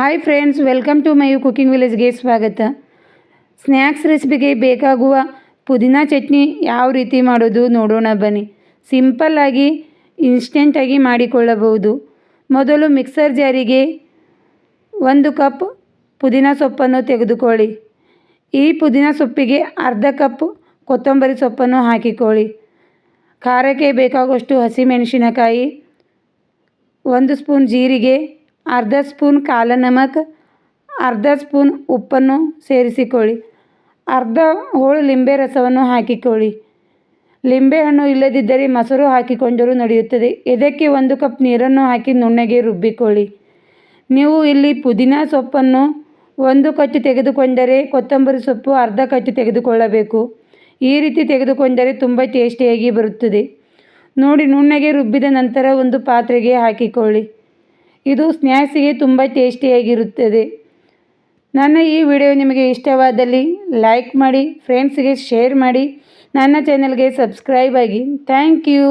Hi friends welcome to my cooking ವಿಲೇಜ್ಗೆ ಸ್ವಾಗತ. Snacks ರೆಸಿಪಿಗೆ ಬೇಕಾಗುವ ಪುದೀನ ಚಟ್ನಿ ಯಾವ ರೀತಿ ಮಾಡೋದು ನೋಡೋಣ ಬನ್ನಿ. ಸಿಂಪಲ್ಲಾಗಿ ಇನ್ಸ್ಟೆಂಟಾಗಿ ಮಾಡಿಕೊಳ್ಳಬಹುದು. ಮೊದಲು ಮಿಕ್ಸರ್ ಜಾರಿಗೆ ಒಂದು ಕಪ್ ಪುದೀನ ಸೊಪ್ಪನ್ನು ತೆಗೆದುಕೊಳ್ಳಿ. ಈ ಪುದೀನ ಸೊಪ್ಪಿಗೆ ಅರ್ಧ ಕಪ್ ಕೊತ್ತಂಬರಿ ಸೊಪ್ಪನ್ನು ಹಾಕಿಕೊಳ್ಳಿ. ಖಾರಕ್ಕೆ ಬೇಕಾಗುವಷ್ಟು ಹಸಿಮೆಣಸಿನಕಾಯಿ, ಒಂದು ಸ್ಪೂನ್ ಜೀರಿಗೆ ಅರ್ಧ ಸ್ಪೂನ್ ಕಾಲ ನಮಕ್, ಅರ್ಧ ಸ್ಪೂನ್ ಉಪ್ಪನ್ನು ಸೇರಿಸಿಕೊಳ್ಳಿ. ಅರ್ಧ ಹೋಳು ಲಿಂಬೆ ರಸವನ್ನು ಹಾಕಿಕೊಳ್ಳಿ. ಲಿಂಬೆಹಣ್ಣು ಇಲ್ಲದಿದ್ದರೆ ಮೊಸರು ಹಾಕಿಕೊಂಡರೂ ನಡೆಯುತ್ತದೆ. ಇದಕ್ಕೆ ಒಂದು ಕಪ್ ನೀರನ್ನು ಹಾಕಿ ನುಣ್ಣಗೆ ರುಬ್ಬಿಕೊಳ್ಳಿ. ನೀವು ಇಲ್ಲಿ ಪುದೀನ ಸೊಪ್ಪನ್ನು ಒಂದು ಕಚ್ಚು ತೆಗೆದುಕೊಂಡರೆ ಕೊತ್ತಂಬರಿ ಸೊಪ್ಪು ಅರ್ಧ ಕಚ್ಚು ತೆಗೆದುಕೊಳ್ಳಬೇಕು. ಈ ರೀತಿ ತೆಗೆದುಕೊಂಡರೆ ತುಂಬ ಟೇಸ್ಟಿಯಾಗಿ ಬರುತ್ತದೆ. ನೋಡಿ, ನುಣ್ಣಗೆ ರುಬ್ಬಿದ ನಂತರ ಒಂದು ಪಾತ್ರೆಗೆ ಹಾಕಿಕೊಳ್ಳಿ. ಇದು ಸ್ನ್ಯಾಕ್ಸಿಗೆ ತುಂಬ ಟೇಸ್ಟಿಯಾಗಿರುತ್ತದೆ. ನನ್ನ ಈ ವಿಡಿಯೋ ನಿಮಗೆ ಇಷ್ಟವಾದಲ್ಲಿ ಲೈಕ್ ಮಾಡಿ ಫ್ರೆಂಡ್ಸ್ಗೆ ಶೇರ್ ಮಾಡಿ, ನನ್ನ ಚಾನೆಲ್ಗೆ ಸಬ್ಸ್ಕ್ರೈಬ್ ಆಗಿ. Thank you